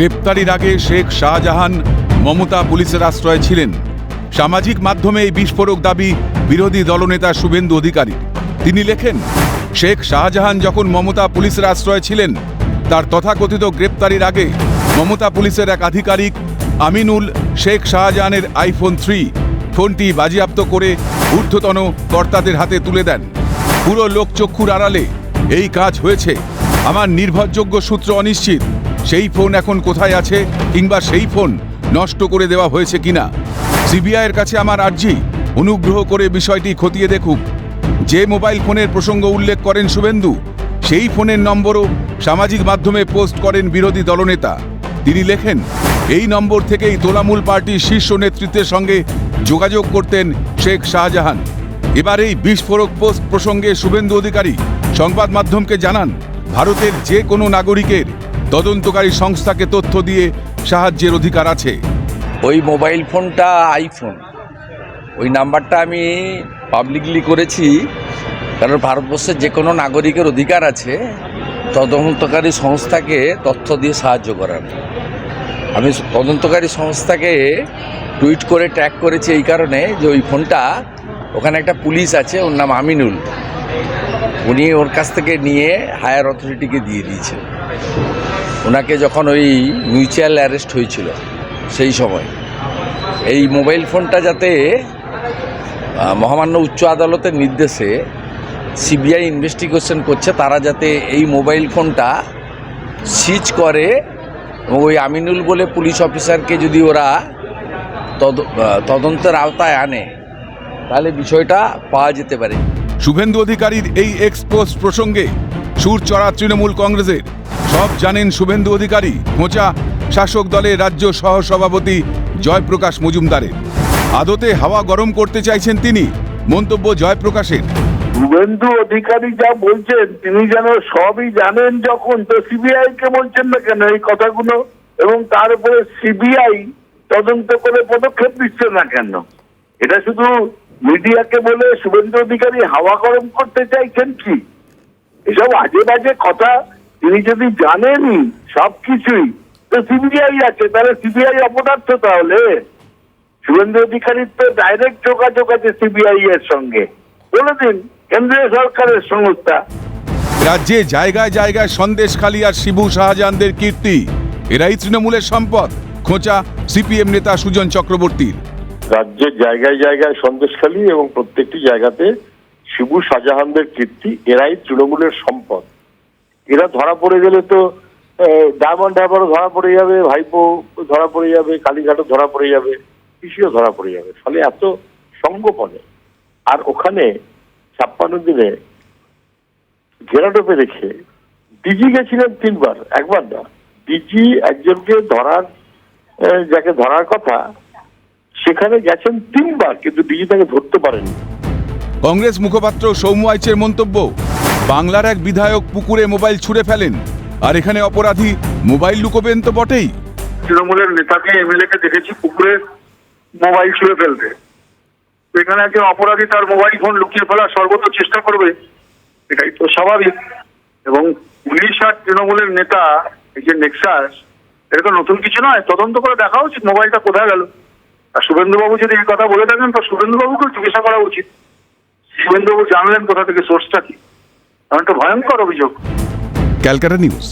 গ্রেপ্তারির আগে শেখ শাহজাহান মমতা পুলিশের আশ্রয়ে ছিলেন। সামাজিক মাধ্যমে এই বিস্ফোরক দাবি বিরোধী দলনেতা শুভেন্দু অধিকারী তিনি লেখেন, শেখ শাহজাহান যখন মমতা পুলিশের আশ্রয়ে ছিলেন, তার তথাকথিত গ্রেপ্তারির আগে মমতা পুলিশের এক আধিকারিক আমিনুল শেখ শাহজাহানের আইফোন থ্রি ফোনটি বাজেয়াপ্ত করে ঊর্ধ্বতন কর্তাদের হাতে তুলে দেন। পুরো লোকচক্ষুর আড়ালে এই কাজ হয়েছে। আমার নির্ভরযোগ্য সূত্র অনিশ্চিত। সেই ফোন এখন কোথায় আছে কিংবা সেই ফোন নষ্ট করে দেওয়া হয়েছে কিনা? সিবিআইয়ের কাছে আমার আর্জি। অনুগ্রহ করে বিষয়টি খতিয়ে দেখুক। যে মোবাইল ফোনের প্রসঙ্গ উল্লেখ করেন শুভেন্দু, সেই ফোনের নম্বরও সামাজিক মাধ্যমে পোস্ট করেন বিরোধী দলনেতা। তিনি লেখেন, এই নম্বর থেকেই তোলামূল পার্টির শীর্ষ নেতৃত্বের সঙ্গে যোগাযোগ করতেন শেখ শাহজাহান। এবার এই বিস্ফোরক পোস্ট প্রসঙ্গে শুভেন্দু অধিকারী সংবাদ মাধ্যমকে জানান, ভারতের যে কোনো নাগরিকের তদন্তকারী সংস্থাকে তথ্য দিয়ে সাহায্যের অধিকার আছে। ওই মোবাইল ফোনটা আইফোন। ওই নাম্বারটা আমি পাবলিকলি করেছি, কারণ ভারতবর্ষের যে কোনো নাগরিকের অধিকার আছে, তদন্তকারী সংস্থাকে তথ্য দিয়ে সাহায্য করার। আমি তদন্তকারী সংস্থাকে টুইট করে ট্র্যাক করেছি এই কারণে যে ওই ফোনটা, ওখানে একটা পুলিশ আছে, ওর নাম আমিনুল। উনি ওর কাছ থেকে নিয়ে হায়ার অথরিটিকে দিয়ে দিয়েছেন। ওনাকে যখন ওই মিউচুয়াল অ্যারেস্ট হয়েছিল সেই সময়, এই মোবাইল ফোনটা যাতে মহামান্য উচ্চ আদালতের নির্দেশে সিবিআই ইনভেস্টিগেশন করছে, তারা যাতে এই মোবাইল ফোনটা সিজ করে এবং ওই আমিনুল বলে পুলিশ অফিসারকে যদি ওরা তদ তদন্তের আওতায় আনে, তাহলে বিষয়টা পাওয়া যেতে পারে। শুভেন্দু অধিকারীর এই এক্সপোজ প্রসঙ্গে সুর চড়া তৃণমূল কংগ্রেসের। সব জানেন শুভেন্দু অধিকারী, খোঁচা শাসক দলের রাজ্য সহসভাপতি জয়প্রকাশ মজুমদারের। আদতে হাওয়া গরম করতে চাইছেন তিনি, মন্তব্য জয়প্রকাশের। শুভেন্দু অধিকারী যা বলছেন, তিনি যেন সবই জানেন যখন, তো সিবিআই কে বলছেন না কেন এই কথাগুলো? এবং তার উপরে সিবিআই তদন্ত করে পদক্ষেপ দিচ্ছে না কেন? এটা শুধু মিডিয়াকে বলে শুভেন্দু অধিকারী হাওয়া গরম করতে চাইছেন কি? এসব আজে বাজে কথা। তিনি যদি জানেনই সবকিছুই তো সিবিআই আছে, তাহলে সিবিআই অপদার্থ তাহলে? শুভেন্দু অধিকারীর তো ডাইরেক্ট যোগাযোগ আছে সিবিআই এর সঙ্গে। বলে দিন, কেন্দ্রীয় সরকারের সংস্থা। রাজ্যে জায়গায় জায়গায় সন্দেশখালী আর শিবু শাহজাহানদের কীর্তি। এরাই তৃণমূলের সম্পদ। খোঁচা সিপিএম নেতা সুজন চক্রবর্তীর। রাজ্যের জায়গায় জায়গায় সন্দেশখালী এবং প্রত্যেকটি জায়গাতে শিবু শাহজাহানদের কীর্তি, এরাই তৃণমূলের সম্পদ। এরা ধরা পড়ে গেলে তো ডায়মন্ড হারবারও ধরা পড়ে যাবে, ভাইপো ধরা পড়ে যাবে, কালীঘাটও ধরা পড়ে যাবে, কৃষিও ধরা পড়ে যাবে। ফলে এত সঙ্গোপনে আর ওখানে ছাপ্পান্ন দিনে ঘেরাটোপে রেখে ডিজি গেছিলেন তিনবার, একবার না। ডিজি একজনকে ধরার যাকে ধরার কথা সেখানে গেছেন তিনবার কিন্তু ডিজি তাকে ধরতে পারেনি কংগ্রেস মুখপাত্র সৌম্য আইচের মন্তব্য বাংলার এক বিধায়ক পুকুরে মোবাইল ছুঁড়ে ফেলেন আর এখানে অপরাধী মোবাইল লুকোবেন তো বটেই। তৃণমূলের নেতাকে এমএলএ কে দেখেছি পুকুরে মোবাইল ছুঁড়ে ফেলতে। এখানে একজন অপরাধী তার মোবাইল ফোন লুকিয়ে ফেলার সর্বত চেষ্টা করবে এটাই তো স্বাভাবিক। এবং পুলিশ আর তৃণমূলের নেতা এই যে নেক্সাস এটা তো নতুন কিছু নয় তদন্ত করে দেখা উচিত মোবাইলটা কোথায় গেল। আর শুভেন্দুবাবু যদি এই কথা বলে থাকেন, তো শুভেন্দুবাবুকেও জিজ্ঞাসা করা উচিত। শুভেন্দুবাবু জানলেন কোথা থেকে সোর্সটা কি? কারণ একটা ভয়ঙ্কর অভিযোগ। ক্যালকাটা নিউজ।